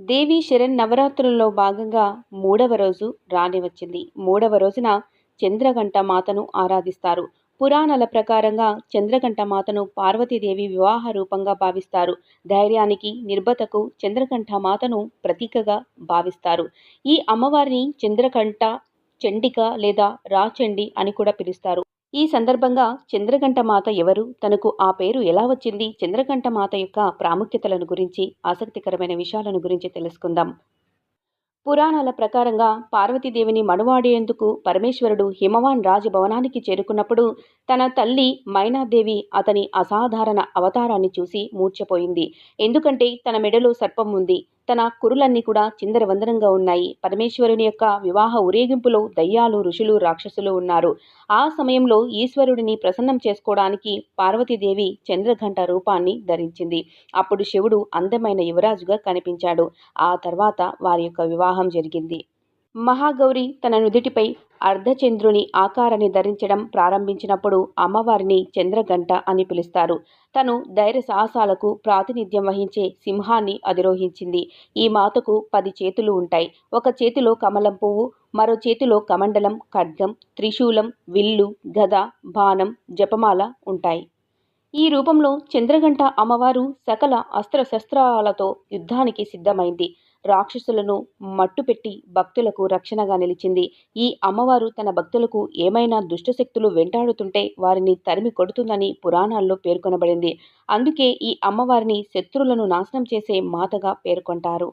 దేవి శరణ్ నవరాత్రుల్లో భాగంగా మూడవ రోజు రాని వచ్చింది మూడవ రోజున చంద్రగంట మాతను ఆరాధిస్తారు. పురాణాల ప్రకారంగా చంద్రగంట మాతను పార్వతీదేవి వివాహ రూపంగా భావిస్తారు. ధైర్యానికి నిర్భతకు చంద్రకంఠ మాతను ప్రతీకగా భావిస్తారు. ఈ అమ్మవారిని చంద్రకంఠ చండిక లేదా రాచండి అని కూడా పిలుస్తారు. ఈ సందర్భంగా చంద్రగంటమాత ఎవరు? తనకు ఆ పేరు ఎలా వచ్చింది? చంద్రగంటమాత యొక్క ప్రాముఖ్యతలను గురించి ఆసక్తికరమైన విషయాలను గురించి తెలుసుకుందాం. పురాణాల ప్రకారంగా పార్వతీదేవిని మనువాడేందుకు పరమేశ్వరుడు హిమవాన్ రాజభవనానికి చేరుకున్నప్పుడు తన తల్లి మైనాదేవి అతని అసాధారణ అవతారాన్ని చూసి మూర్చపోయింది ఎందుకంటే తన మెడలో సర్పం ఉంది. తన కురులన్నీ కూడా చిందరవందరంగా ఉన్నాయి. పరమేశ్వరుని యొక్క వివాహ ఊరేగింపులో దయ్యాలు ఋషులు రాక్షసులు ఉన్నారు. ఆ సమయంలో ఈశ్వరుడిని ప్రసన్నం చేసుకోవడానికి పార్వతీదేవి చంద్రఘంట రూపాన్ని ధరించింది. అప్పుడు శివుడు అందమైన యువరాజుగా కనిపించాడు. ఆ తర్వాత వారి యొక్క వివాహం జరిగింది. మహాగౌరి తన నుదిటిపై అర్ధచంద్రుని ఆకారాన్ని ధరించడం ప్రారంభించినప్పుడు అమ్మవారిని చంద్రగంట అని పిలుస్తారు. తను ధైర్య సాహసాలకు ప్రాతినిధ్యం వహించే సింహాన్ని అధిరోహించింది. ఈ మాతకు పది చేతులు ఉంటాయి. ఒక చేతిలో కమలం పువ్వు మరో చేతిలో కమండలం ఖడ్గం త్రిశూలం విల్లు గద బాణం జపమాల ఉంటాయి. ఈ రూపంలో చంద్రగంట అమ్మవారు సకల అస్త్రశస్త్రాలతో యుద్ధానికి సిద్ధమైంది. రాక్షసులను మట్టుపెట్టి భక్తులకు రక్షణగా నిలిచింది. ఈ అమ్మవారు తన భక్తులకు ఏమైనా దుష్టశక్తులు వెంటాడుతుంటే వారిని తరిమి కొడుతుందని పురాణాల్లో పేర్కొనబడింది. అందుకే ఈ అమ్మవారిని శత్రువులను నాశనం చేసే మాతగా పేర్కొంటారు.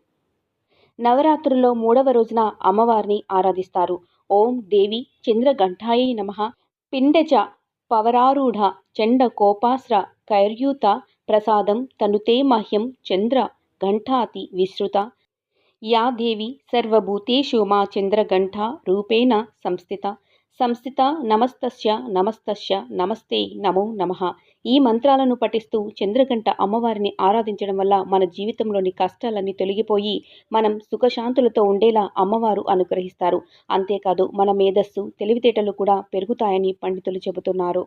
నవరాత్రుల్లో మూడవ రోజున అమ్మవారిని ఆరాధిస్తారు. ఓం దేవి చంద్రఘంటాయి నమ. పిండచ పవరారూఢ చండ కోపాస్ర కైర్యూత ప్రసాదం తనుతే మహ్యం చంద్ర ఘంటాతి విశ్రుత యా దేవి సర్వభూతేషు మా చంద్రగంఠ రూపేణ సంస్థిత సంస్థిత నమస్తస్య నమస్తస్య నమస్తే నమో నమ ఈ మంత్రాలను పఠిస్తూ చంద్రగంట అమ్మవారిని ఆరాధించడం వల్ల మన జీవితంలోని కష్టాలన్నీ తొలగిపోయి మనం సుఖశాంతులతో ఉండేలా అమ్మవారు అనుగ్రహిస్తారు. అంతేకాదు మన మేధస్సు తెలివితేటలు కూడా పెరుగుతాయని పండితులు చెబుతున్నారు.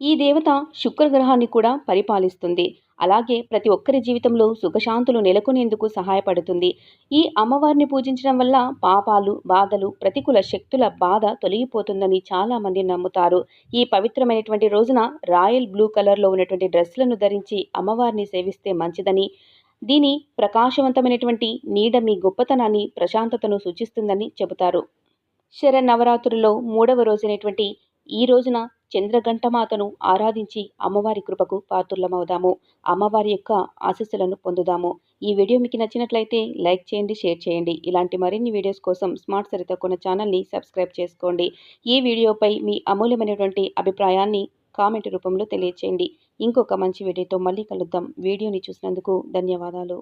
ఈ దేవత శుక్రగ్రహాన్ని కూడా పరిపాలిస్తుంది. అలాగే ప్రతి ఒక్కరి జీవితంలో సుఖశాంతులు నెలకొనేందుకు సహాయపడుతుంది. ఈ అమ్మవారిని పూజించడం వల్ల పాపాలు బాధలు ప్రతికూల శక్తుల బాధ తొలగిపోతుందని చాలామంది నమ్ముతారు. ఈ పవిత్రమైనటువంటి రోజున రాయల్ బ్లూ కలర్లో ఉన్నటువంటి డ్రెస్లను ధరించి అమ్మవారిని సేవిస్తే మంచిదని దీని ప్రకాశవంతమైనటువంటి నీడ మీ గొప్పతనాన్ని ప్రశాంతతను సూచిస్తుందని చెబుతారు. శరన్నవరాత్రుల్లో మూడవ రోజైనటువంటి ఈ రోజున చంద్రఘంటమాతను ఆరాధించి అమ్మవారి కృపకు పాత్రులమవుదాము. అమ్మవారి యొక్క ఆశస్సులను పొందుదాము. ఈ వీడియో మీకు నచ్చినట్లయితే లైక్ చేయండి షేర్ చేయండి. ఇలాంటి మరిన్ని వీడియోస్ కోసం స్మార్ట్ సరిత కొన్న ఛానల్ని సబ్స్క్రైబ్ చేసుకోండి. ఈ వీడియోపై మీ అమూల్యమైనటువంటి అభిప్రాయాన్ని కామెంట్ రూపంలో తెలియచేయండి. ఇంకొక మంచి వీడియోతో మళ్ళీ కలుద్దాం. వీడియోని చూసినందుకు ధన్యవాదాలు.